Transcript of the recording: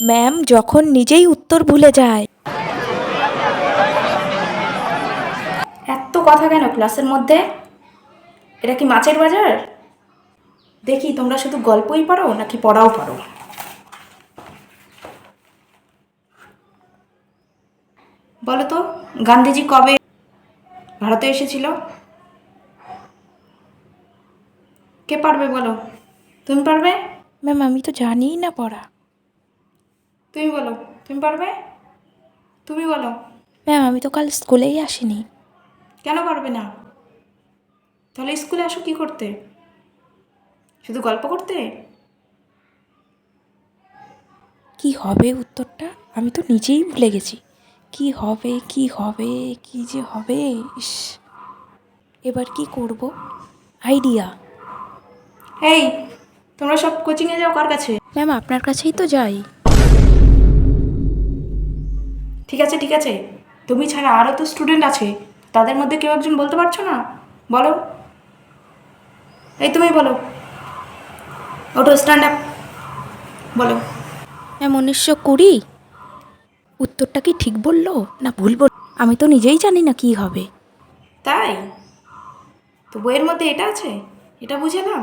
Ma'am যখন নিজেই উত্তর ভুলে যায়। এত কথা কেন ক্লাসের মধ্যে? এটা কি মাছের বাজার? দেখি তোমরা শুধু গল্পই পারো নাকি পড়াও পারো বলো তো গান্ধীজি কবে ভারতে এসেছিল? কে পারবে বলো? তুমি পারবে? ম্যাম আমি তো জানিই না পড়া। তুমি বলো তুমি পারবে? তুমি বলো। ম্যাম আমি তো কাল স্কুলেই আসিনি। কেন পারবে না? তাহলে স্কুলে আসো কি করতে? শুধু গল্প করতে? কি হবে উত্তরটা? আমি তো নিজেই ভুলে গেছি। কি হবে কি হবে কি যে হবে? ইস। এবার কি করব? আইডিয়া। এই তোমরা সব কোচিংয়ে যাও কার কাছে? ম্যাম আপনার কাছেই তো যাই। ঠিক আছে ঠিক আছে। তুমি ছাড়া আরও তো স্টুডেন্ট আছে। তাদের মধ্যে কেউ একজন বলতে পারছ না? বলো। এই তুমি বলো। ওটো স্ট্যান্ড আপ বলো। ম্যাম উনিশশো কুড়ি? উত্তরটা কি ঠিক বলল না ভুল বল? আমি তো নিজেই জানি না কি হবে। তাই? তো বইয়ের মধ্যে এটা আছে? এটা বুঝে নাম